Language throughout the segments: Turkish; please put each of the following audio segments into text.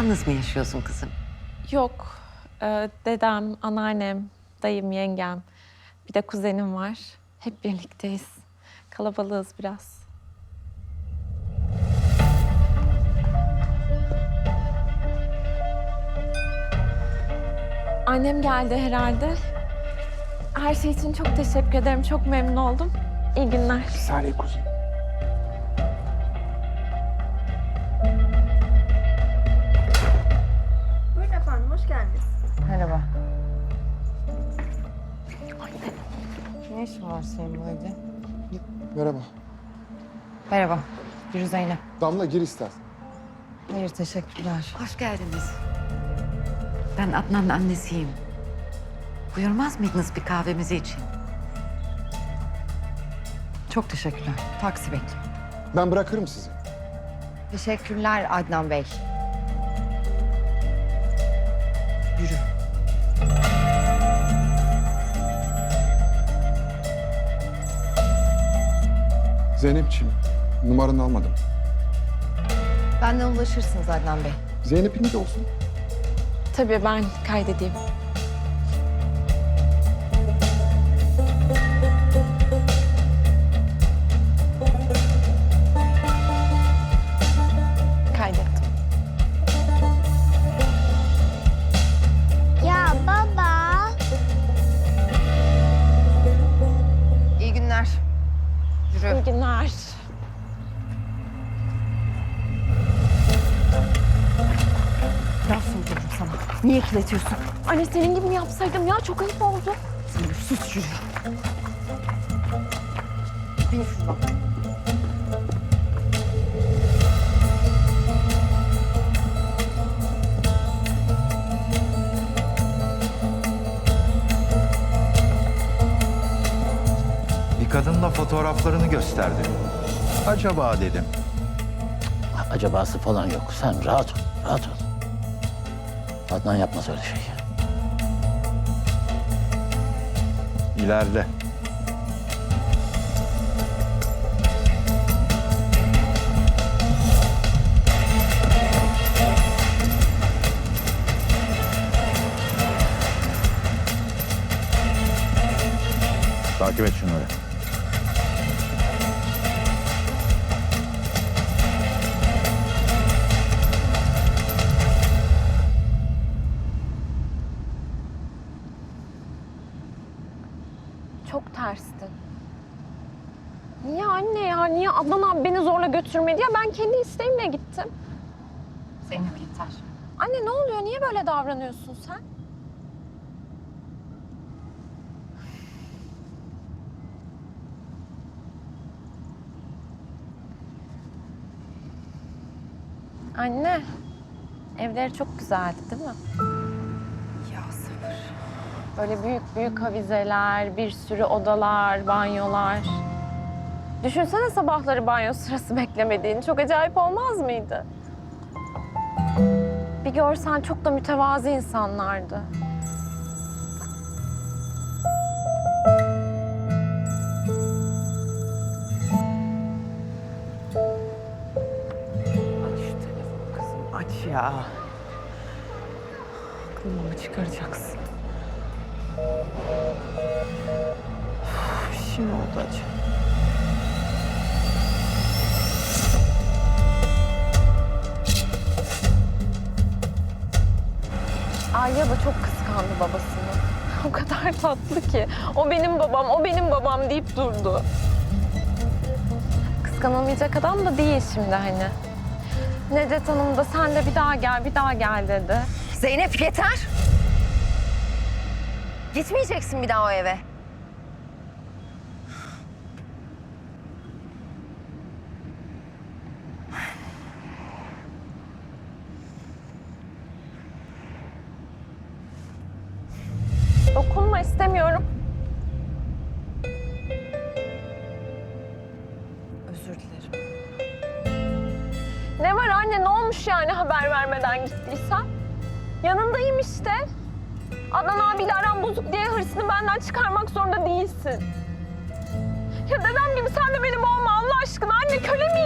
Yalnız mı yaşıyorsun kızım? Yok. Ee, dedem, anneannem, dayım, yengem. Bir de kuzenim var. Hep birlikteyiz. Kalabalığız biraz. Annem geldi herhalde. Her şey için çok teşekkür ederim. Çok memnun oldum. İyi günler. Bir saniye kuzum. Ne işin var senin bu evde? Merhaba. Merhaba. Yürü Zeynep. Damla gir istersen. Hayır teşekkürler. Hoş geldiniz. Ben Adnan'ın annesiyim. Buyurmaz mıydınız bir kahvemizi için? Çok teşekkürler. Taksi bekle. Ben bırakırım sizi. Teşekkürler Adnan Bey. Yürü. Zeynep'ciğim numaranı almadım. Benden ulaşırsınız Adnan Bey. Zeynep'in de olsun. Tabii ben kaydedeyim. Kaydettim. Ya baba. İyi günler. Yürü. İyi günler. Laf söylüyorum sana. Niye kirletiyorsun? Anne senin gibi mi yapsaydım ya? Çok ayıp oldu. Zeynep sus yürü. Bin şuradan. Fotoğraflarını gösterdi. Acaba dedim. Acabası falan yok. Sen rahat ol, rahat ol. Adnan yapmaz öyle şey. İlerle. Takip et şunları. Adnan abi beni zorla götürmedi ya? Ben kendi isteğimle gittim. Zeynep yeter. Anne ne oluyor? Niye böyle davranıyorsun sen? Anne, evleri çok güzeldi değil mi? Ya sabır. Böyle büyük büyük havizeler, bir sürü odalar, banyolar. Düşünsene sabahları banyo sırası beklemediğini. Çok acayip olmaz mıydı? Bir görsen çok da mütevazı insanlardı. Aç şu telefonu kızım, aç ya. Aklımı çıkaracaksın. Üf, Şimdi oldu acı. Alya da çok kıskandı babasını. O kadar tatlı ki. O benim babam, o benim babam deyip durdu. Kıskanılmayacak adam da değil şimdi hani. Necdet Hanım da sen de bir daha gel, bir daha gel dedi. Zeynep yeter. Gitmeyeceksin bir daha o eve. Olmuş yani haber vermeden gittiysen? Yanındayım işte. Adnan abiyle aram bozuk diye hırsını benden çıkarmak zorunda değilsin. Ya dedem gibi sen de benim olma Allah aşkına. Anne köle miyim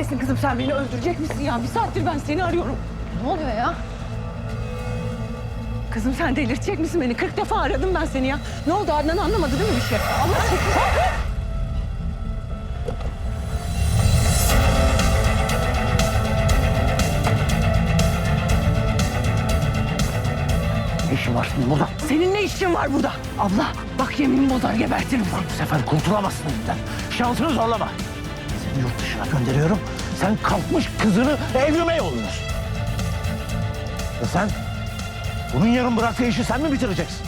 Neredesin kızım sen beni öldürecek misin ya? Bir saattir ben seni arıyorum. Ne oluyor ya? Kızım sen delirtecek misin beni? 40 defa aradım ben seni ya. Ne oldu Adnan anlamadı değil mi bir şey? Allah aşkına. Ne işin var senin burada? Senin ne işin var burada? Abla bak yeminimi bozar gebertirim seni. Bu sefer kurtulamazsın elimden. Şansını zorlama. Yurt dışına gönderiyorum. Sen kalkmış kızını evlime yolluyorsun. Ve sen bunun yarım bıraktığı işi sen mi bitireceksin?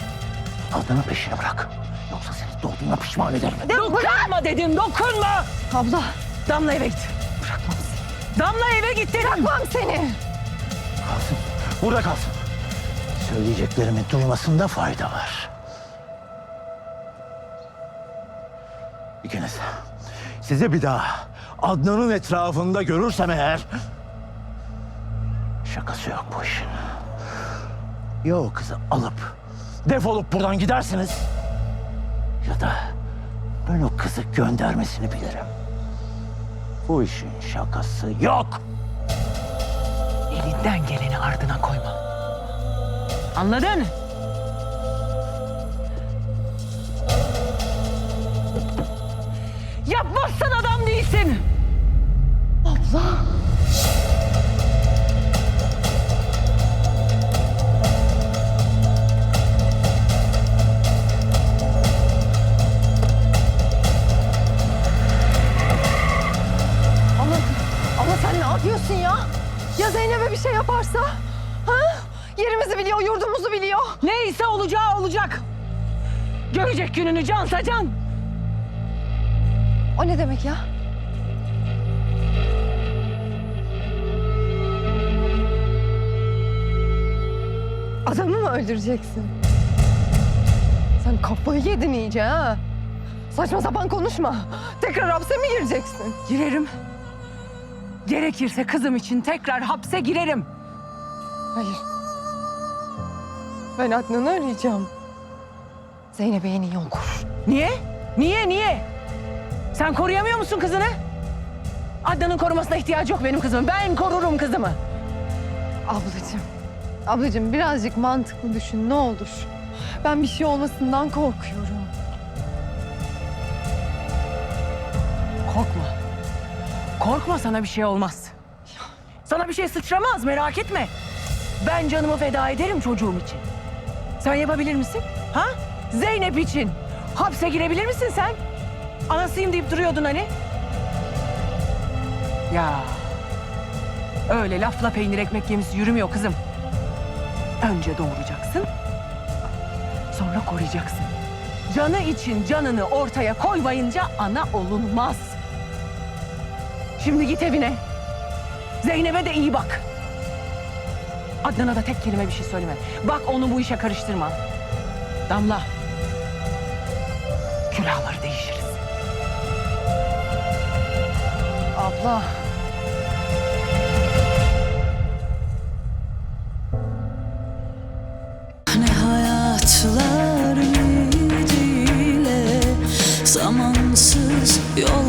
Adnan'ın peşini bırak. Yoksa seni doğduğuna pişman ederim. Dokunma dedim dokunma. Abla Damla eve git. Bırakmam seni. Damla eve git dedim. bırakmam seni. Kalsın. Burada kalsın. Söyleyeceklerimi duymasında fayda var. İkiniz. Sizi bir daha Adnan'ın etrafında görürsem eğer... Şakası yok bu işin. Ya o kızı alıp defolup buradan gidersiniz... ...ya da ben o kızı göndermesini bilirim. Bu işin şakası yok. Elinden geleni ardına koyma. Anladın? Şey yaparsa? Ha? Yerimizi biliyor, yurdumuzu biliyor. Neyse olacağı olacak. Görecek gününü cansa can. O ne demek ya? Adamı mı öldüreceksin? Sen kafayı yedin iyice ha. Saçma sapan konuşma. Tekrar hapse mi gireceksin? Girerim. Gerekirse kızım için tekrar hapse girerim. Hayır. Ben Adnan'ı arayacağım. Zeynep'e yeni yol kur. Niye? Niye, niye? Sen koruyamıyor musun kızını? Adnan'ın korumasına ihtiyacı yok benim kızımın. Ben korurum kızımı. Ablacığım, ablacığım birazcık mantıklı düşün ne olur. Ben bir şey olmasından korkuyorum. Korkma sana bir şey olmaz. Sana bir şey sıçramaz merak etme. Ben canımı feda ederim çocuğum için. Sen yapabilir misin? Ha? Zeynep için. Hapse girebilir misin sen? Anasıyım deyip duruyordun hani. Ya. Öyle lafla peynir ekmek gemisi yürümüyor kızım. Önce doğuracaksın. Sonra koruyacaksın. Canı için canını ortaya koymayınca ana olunmaz. Şimdi git evine. Zeynep'e de iyi bak. Adnan'a da tek kelime bir şey söyleme. Bak onu bu işe karıştırma. Damla. Külahları değişiriz. Abla. Ne hayatlar ümidiyle Zamansız yol